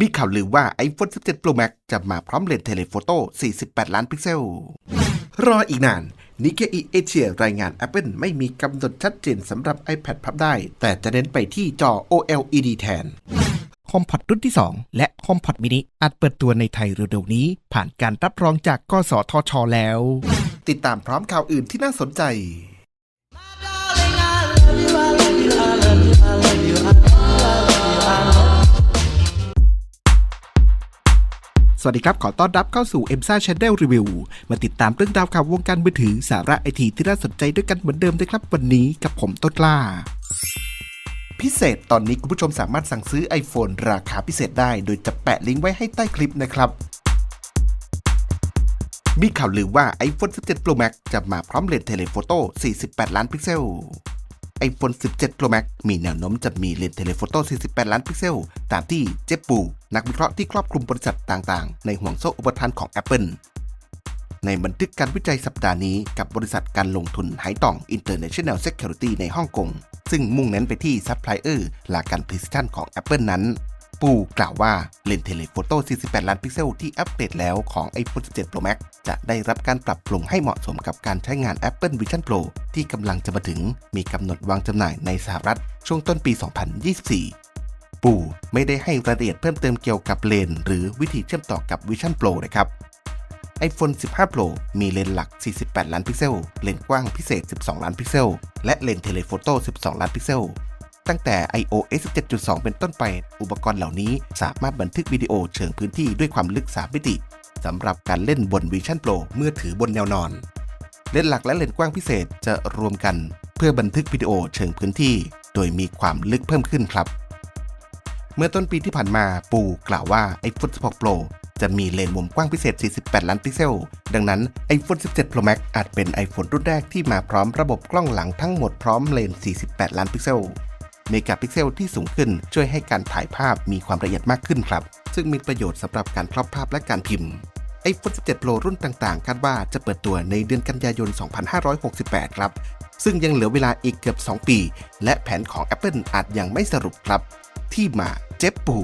มีข่าวลือว่า iPhone 17 Pro Max จะมาพร้อมเลนส์เทเลโฟโต้ 48 ล้านพิกเซล รออีกนานนิเคอีเอเชียรายงาน Apple ไม่มีกำหนดชัดเจนสำหรับ iPad พับได้ แต่จะเน้นไปที่จอ OLED แทนคอมพอดรุ่นที่ 2 และคอมพอดมินิอาจเปิดตัวในไทยเร็วๆนี้ ผ่านการรับรองจากกสทชแล้ว ติดตามพร้อมข่าวอื่นที่น่าสนใจ สวัสดีครับ ขอต้อนรับเข้าสู่ e m s a Channel Review มาติดตามเรื่องราวข่าววงการมือถือสาระไอทีที่น่าสนใจด้วยกันเหมือนเดิมนะครับ วันนี้กับผมต้นกล้า พิเศษตอนนี้คุณผู้ชมสามารถสั่งซื้อ iPhone ราคาพิเศษได้ โดยจะแปะลิงก์ไว้ให้ใต้คลิปนะครับ มีข่าวลือว่า iPhone 17 Pro Max จะมาพร้อมเลนส์เทเลโฟโต้ 48 ล้านพิกเซล iPhone 17 Pro Max มีแนวโน้มจะมีเลนส์เทเลโฟโต้ 48 ล้านพิกเซล ตามที่เจปู นักวิเคราะห์ที่ครอบคลุมบริษัทต่างๆ ในห่วงโซ่อุปทานของ Apple ในบันทึกการวิจัยสัปดาห์นี้กับบริษัทการลงทุนไหตองอินเตอร์เนชั่นแนลเซ c u r i t y ในฮ่องกง ซึ่งมุ่งเน้นไปที่ซัพพลายเออร์หลักการพรีซิชันของ Apple นั้น ปูกล่าวว่าเลนส์เทเลโฟโต้ 48 ล้านพิกเซลที่อัปเดตแล้วของ iPhone 17 Pro Max จะได้รับการปรับปรุงให้เหมาะสมกับการใช้งาน Apple Vision Pro ที่กำลังจะมาถึง มีกำหนดวางจำหน่ายในสหรัฐ ช่วงต้นปี 2024 ปูไม่ได้ให้รายละเอียดเพิ่มเติมเกี่ยวกับเลน หรือวิธีเชื่อมต่อกับ Vision Pro นะครับ iPhone 15 Pro มีเลนส์หลัก 48 ล้านพิกเซล เลนส์กว้างพิเศษ 12 ล้านพิกเซล และเลนส์เทเลโฟโต้ 12 ล้านพิกเซล ตั้งแต่ iOS 17.2 เป็นต้นไป อุปกรณ์เหล่านี้สามารถบันทึกวิดีโอเชิงพื้นที่ด้วยความลึก 3 มิติสำหรับการเล่นบน Vision Pro เมื่อถือบนแนวนอน เลนส์หลักและเลนส์กว้างพิเศษจะรวมกัน เพื่อบันทึกวิดีโอเชิงพื้นที่ โดยมีความลึกเพิ่มขึ้นครับ เมื่อต้นปีที่ผ่านมาปูกล่าวว่า iPhone 16 Pro จะมีเลนส์มุมกว้างพิเศษ 48 ล้านพิกเซล ดังนั้น iPhone 17 Pro Max อาจเป็น iPhone รุ่นแรกที่มาพร้อมระบบกล้องหลังทั้งหมดพร้อมเลนส์ 48 ล้านพิกเซล เมกะพิกเซลที่สูงขึ้นช่วยให้การถ่ายภาพมีความละเอียดมากขึ้นครับ ซึ่งมีประโยชน์สำหรับการครอบภาพและการพิมพ์ iPhone 17 Pro รุ่นต่างๆ คาดว่าจะเปิดตัวในเดือนกันยายน 2568 ครับ ซึ่งยังเหลือเวลาอีกเกือบ 2 ปี และแผนของ Apple อาจยังไม่สรุปครับ ที่มาเจ็บปู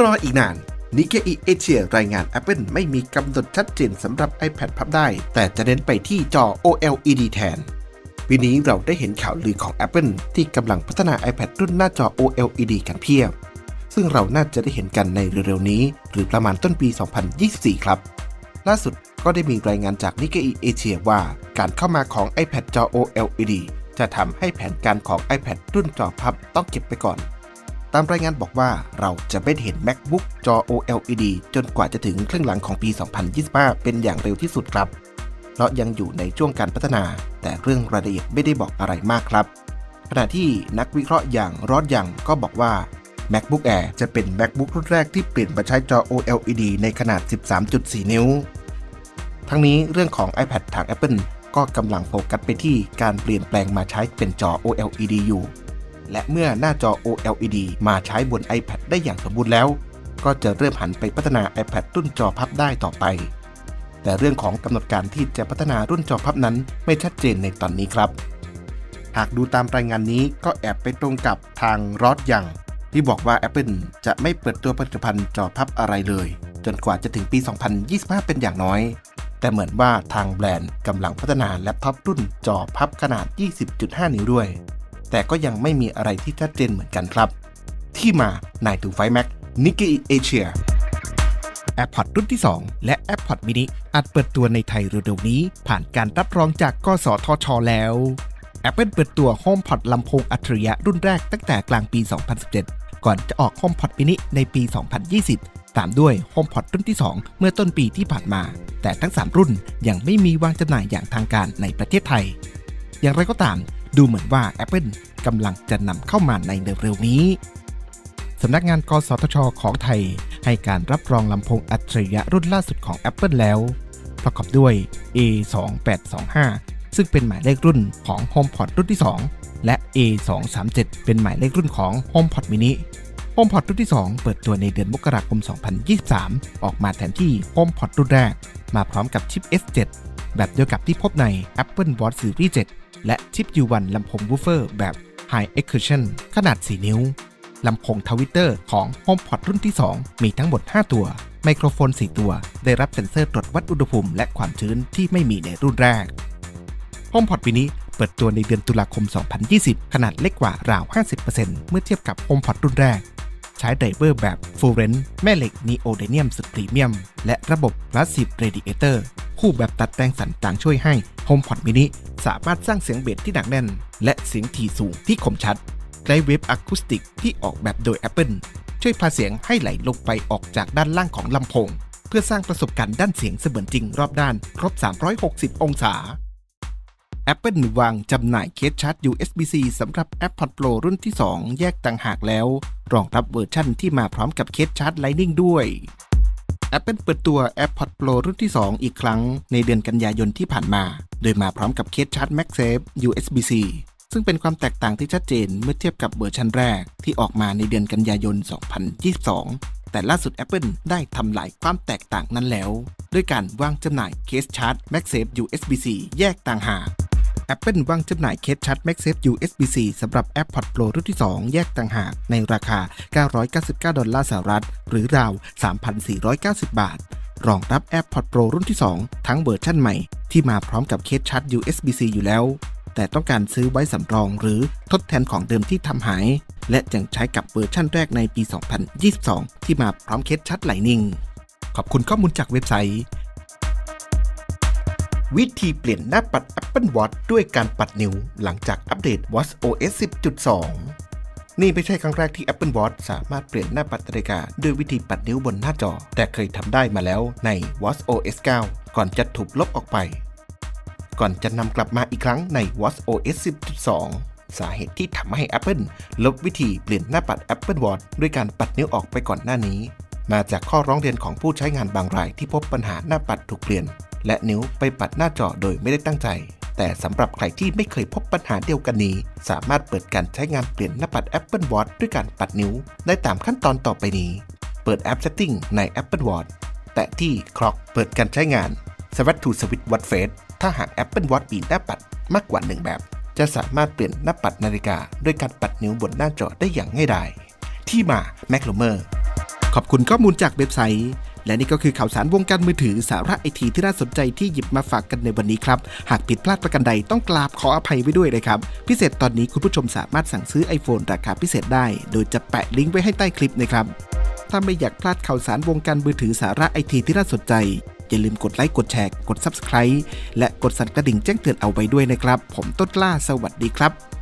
รออีกนานนิเคอีเอเชียรายงาน Apple ไม่มีกำหนดชัดเจนสำหรับ iPad พับได้ แต่จะเน้นไปที่จอ OLED แทน ปีนี้เราได้เห็นข่าวลือของ Apple ที่กำลังพัฒนา iPad รุ่นหน้าจอ OLED กันเพียบ ซึ่งเราน่าจะได้เห็นกันในเร็วๆนี้ หรือประมาณต้นปี 2024 ครับ ล่าสุดก็ได้มีรายงานจากนิเคอีเอเชียว่า การเข้ามาของ iPad จอ OLED จะทำให้แผนการของ iPad รุ่นจอพับต้องเก็บไปก่อน ตามรายงานบอกว่าเราจะไม่เห็น MacBook จอ OLED จนกว่าจะถึงครึ่งหลังของปี 2025 เป็นอย่างเร็วที่สุดครับ เพราะยังอยู่ในช่วงการพัฒนา แต่เรื่องรายละเอียดไม่ได้บอกอะไรมากครับ ขณะที่นักวิเคราะห์อย่างรอดยังก็บอกว่า MacBook Air จะเป็น MacBook รุ่นแรกที่เปลี่ยนมาใช้จอ OLED ในขนาด 13.4 นิ้ว ทั้งนี้เรื่องของ iPad ทาง Apple ก็กำลังโฟกัสไปที่การเปลี่ยนแปลงมาใช้เป็นจอ OLED อยู่ และเมื่อหน้าจอ OLED มาใช้บน iPad ได้อย่างสมบูรณ์แล้ว ก็จะเริ่มหันไปพัฒนา iPad รุ่นจอพับได้ต่อไป แต่เรื่องของกำหนดการที่จะพัฒนารุ่นจอพับนั้นไม่ชัดเจนในตอนนี้ครับ หากดูตามรายงานนี้ก็แอบไปตรงกับทางรอดยังที่บอกว่า Apple จะไม่เปิดตัวผลิตภัณฑ์จอพับอะไรเลย จนกว่าจะถึงปี 2025 เป็นอย่างน้อย แต่เหมือนว่าทางแบรนด์กำลังพัฒนาแล็ปท็อปรุ่นจอพับขนาด 20.5 นิ้วด้วย แต่ก็ยังไม่มีอะไรที่ชัดเจนเหมือนกันครับ ที่มา9 to 5 Mac Nikkei Asia AirPods รุ่นที่ 2 และ AirPods mini อาจเปิดตัวในไทยเร็วๆนี้ ผ่านการรับรองจากกสทช แล้ว Apple เปิดตัว HomePod ลำโพงอัจฉริยะรุ่นแรกตั้งแต่กลางปี 2017 ก่อนจะออก HomePod mini ในปี 2020 ตามด้วย HomePod รุ่นที่ 2 เมื่อต้นปีที่ผ่านมา แต่ทั้ง 3 รุ่นยังไม่มีวางจำหน่ายอย่างทางการในประเทศไทย อย่างไรก็ตาม ดูเหมือนว่า Apple กำลังจะนำเข้ามาในเร็วๆนี้ สำนักงานกสทช ของไทย ให้การรับรองลำโพงอัจฉริยะรุ่นล่าสุดของ Apple แล้ว ประกอบด้วย A2825 ซึ่งเป็นหมายเลขรุ่นของ HomePod รุ่นที่ 2 และ A237 เป็นหมายเลขรุ่นของ HomePod mini HomePod รุ่นที่ 2 เปิดตัวในเดือนมกราคม 2023 ออกมาแทนที่ HomePod รุ่นแรก มาพร้อมกับชิป S7 แบบเดียวกับที่พบใน Apple Watch Series 7 และชิป U1 ลำโพงวูฟเฟอร์แบบ High Excursion ขนาด 4 นิ้ว ลำโพงทวิตเตอร์ของ HomePod รุ่นที่ 2 มีทั้งหมด 5 ตัว ไมโครโฟน 4 ตัว ได้รับเซ็นเซอร์ตรวจวัดอุณหภูมิและความชื้นที่ไม่มีในรุ่นแรก HomePod ปีนี้เปิดตัวในเดือนตุลาคม 2020 ขนาดเล็กกว่าราว 50%เมื่อเทียบกับ HomePod รุ่นแรก ใช้ไดเวอร์แบบ Full Range แม่เหล็ก Neodymium สุดพรีเมียม และระบบ Passive Radiator คู่แบบตัดแต่งสันต่างช่วยให้ HomePod mini สามารถสร้างเสียงเบสที่หนักแน่น และเสียงถี่สูงที่คมชัด ไดเวฟอะคูสติกที่ออกแบบโดย Apple ช่วยพาเสียงให้ไหลลงไปออกจากด้านล่างของลำโพง เพื่อสร้างประสบการณ์ด้านเสียงเสมือนจริงรอบด้านครบ 360 องศา Apple วางจำหน่ายเคสชาร์จ USB-C สำหรับ AirPods Pro รุ่นที่ 2 แยกต่างหากแล้ว รองรับเวอร์ชั่นที่มาพร้อมกับเคสชาร์จ Lightning ด้วย Apple เปิดตัว AirPods Pro รุ่นที่ 2 อีกครั้งในเดือนกันยายนที่ผ่านมา โดยมาพร้อมกับเคสชาร์จ MagSafe USB-C ซึ่งเป็นความแตกต่างที่ชัดเจนเมื่อเทียบกับเวอร์ชันแรกที่ออกมาในเดือนกันยายน 2022 แต่ล่าสุด Apple ได้ทำลายความแตกต่างนั้นแล้ว ด้วยการวางจำหน่ายเคสชาร์จ MagSafe USB-C แยกต่างหาก Apple วางจำหน่ายเคสชาร์จ MagSafe USB-C สำหรับ AirPods Pro รุ่นที่ 2 แยกต่างหาก ในราคา 999 ดอลลาร์สหรัฐ หรือราว 3,490 บาท รองรับ AirPods Pro รุ่นที่ 2 ทั้งเวอร์ชั่นใหม่ที่มาพร้อมกับเคสชาร์จ USB-C อยู่แล้ว แต่ต้องการซื้อไว้สำรองหรือทดแทนของเดิมที่ทำหาย และยังใช้กับเวอร์ชั่นแรกในปี 2022 ที่มาพร้อมเคสชาร์จไลนิ่ง ขอบคุณข้อมูลจากเว็บไซต์ วิธีเปลี่ยนหน้าปัด Apple Watch ด้วยการปัดนิ้วหลังจากอัปเดต Watch OS 10.2 นี่ไม่ใช่ครั้งแรกที่ Apple Watch สามารถเปลี่ยนหน้าปัดนาฬิกาด้วยวิธีปัดนิ้วบนหน้าจอ แต่เคยทำได้มาแล้วใน Watch OS 9 ก่อนจะถูกลบออกไป ก่อนจะนำกลับมาอีกครั้งใน Watch OS 10.2 สาเหตุที่ทำให้ Apple ลบวิธีเปลี่ยนหน้าปัด Apple Watch ด้วยการปัดนิ้วออกไปก่อนหน้านี้ มาจากข้อร้องเรียนของผู้ใช้งานบางรายที่พบปัญหาหน้าปัดถูกเปลี่ยน และนิ้วไปปัดหน้าจอโดยไม่ได้ตั้งใจ แต่สำหรับใครที่ไม่เคยพบปัญหาเดียวกันนี้ สามารถเปิดการใช้งานเปลี่ยนหน้าปัด Apple Watch ด้วยการปัดนิ้ว ได้ตามขั้นตอนต่อไปนี้ เปิดแอป Setting ใน Apple Watch แตะที่ Clock เปิดการใช้งาน Switch to Switch Watch Face ถ้าหาก Apple Watch มีหน้าปัดมากกว่าหนึ่งแบบ จะสามารถเปลี่ยนหน้าปัดนาฬิกาด้วยการปัดนิ้วบนหน้าจอได้อย่างง่ายดาย ที่มา m a c l u m e r ขอบคุณข้อมูลจากเว็บไซต์ และนี่ก็คือข่าวสารวงการมือถือสาระไอทีที่น่าสนใจที่หยิบมาฝากกันในวันนี้ครับ หากผิดพลาดประการใดต้องกราบขออภัยไว้ด้วยนะครับ พิเศษตอนนี้คุณผู้ชมสามารถสั่งซื้อ iPhone ราคาพิเศษได้ โดยจะแปะลิงก์ไว้ให้ใต้คลิปนะครับ ถ้าไม่อยากพลาดข่าวสารวงการมือถือสาระไอทีที่น่าสนใจ อย่าลืมกดไลค์กดแชร์กด Subscribe และกดสั่นกระดิ่งแจ้งเตือนเอาไว้ด้วยนะครับ ผมต้นกล้าสวัสดีครับ